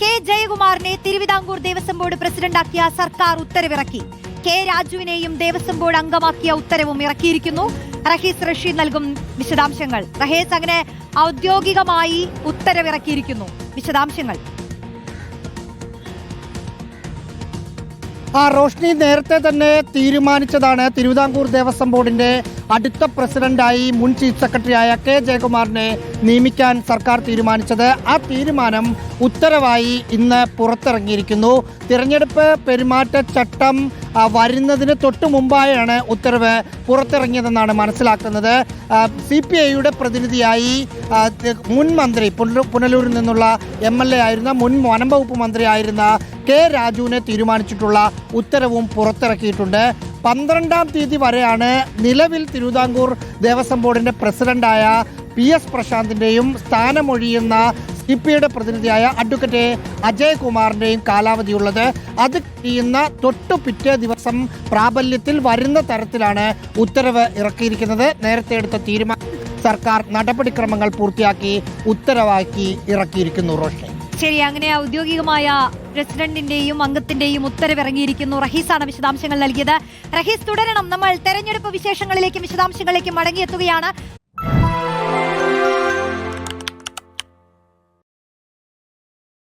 K ജയകുമാറിനെ Thiruvithamkoor Devaswom board പ്രസിഡന്റാക്കിയ സർക്കാർ ഉത്തരവിറക്കി. കെ രാജുവിനെയും ദേവസ്വം ബോർഡ് അംഗമാക്കിയ ഉത്തരവും ഇറക്കിയിരിക്കുന്നു. റഹീസ് റഷീദ് നൽകും വിശദാംശങ്ങൾ. റഹീസ് അങ്ങനെ ഔദ്യോഗികമായി ഉത്തരവിറക്കിയിരിക്കുന്നു. വിശദാംശങ്ങൾ. ആ റോഷ്നി നേരത്തെ തന്നെ തീരുമാനിച്ചതാണ്. തിരുവിതാംകൂർ ദേവസ്വം ബോർഡിന്റെ അടുത്ത പ്രസിഡന്റായി മുൻ ചീഫ് സെക്രട്ടറിയായ കെ ജയകുമാറിനെ നിയമിക്കാൻ സർക്കാർ തീരുമാനിച്ചത്. ആ തീരുമാനം ഉത്തരവായി ഇന്ന് പുറത്തിറങ്ങിയിരിക്കുന്നു. തിരഞ്ഞെടുപ്പ് പെരുമാറ്റച്ചട്ടം ചട്ടം വരുന്നതിന് തൊട്ടു മുമ്പായാണ് ഉത്തരവ് പുറത്തിറങ്ങിയതെന്നാണ് മനസ്സിലാക്കുന്നത്. സി പി ഐയുടെ പ്രതിനിധിയായി മുൻ മന്ത്രി പുനലൂ- പുനലൂരിൽ നിന്നുള്ള എം എൽ എ ആയിരുന്ന മുൻ വനം വകുപ്പ് മന്ത്രി ആയിരുന്ന കെ രാജുവിനെ തീരുമാനിച്ചിട്ടുള്ള ഉത്തരവും പുറത്തിറക്കിയിട്ടുണ്ട്. പന്ത്രണ്ടാം തീയതി വരെയാണ് നിലവിൽ തിരുവിതാംകൂർ ദേവസ്വം ബോർഡിന്റെ പ്രസിഡന്റായ പി എസ് പ്രശാന്തിന്റെയും സ്ഥാനമൊഴിയുന്ന സി പി ഐയുടെ പ്രതിനിധിയായ അഡ്വക്കേറ്റ് അജയ് കുമാറിന്റെയും കാലാവധിയുള്ളത്. അത് ചെയ്യുന്ന തൊട്ടു പിറ്റേ ദിവസം പ്രാബല്യത്തിൽ വരുന്ന തരത്തിലാണ് ഉത്തരവ് ഇറക്കിയിരിക്കുന്നത്. നേരത്തെ എടുത്ത തീരുമാനം സർക്കാർ നടപടിക്രമങ്ങൾ പൂർത്തിയാക്കി ഉത്തരവാക്കി ഇറക്കിയിരിക്കുന്നു റോഷനി. ശരി അങ്ങനെ ഔദ്യോഗികമായ പ്രസിഡന്റിന്റെയും അംഗത്തിന്റെയും ഉത്തരവിറങ്ങിയിരിക്കുന്നു. റഹീസാണ് വിശദാംശങ്ങൾ നൽകിയത്. റഹീസ് തുടരണം. നമ്മൾ തെരഞ്ഞെടുപ്പ് വിശേഷങ്ങളിലേക്കും വിശദാംശങ്ങളിലേക്കും മടങ്ങിയെത്തുകയാണ്.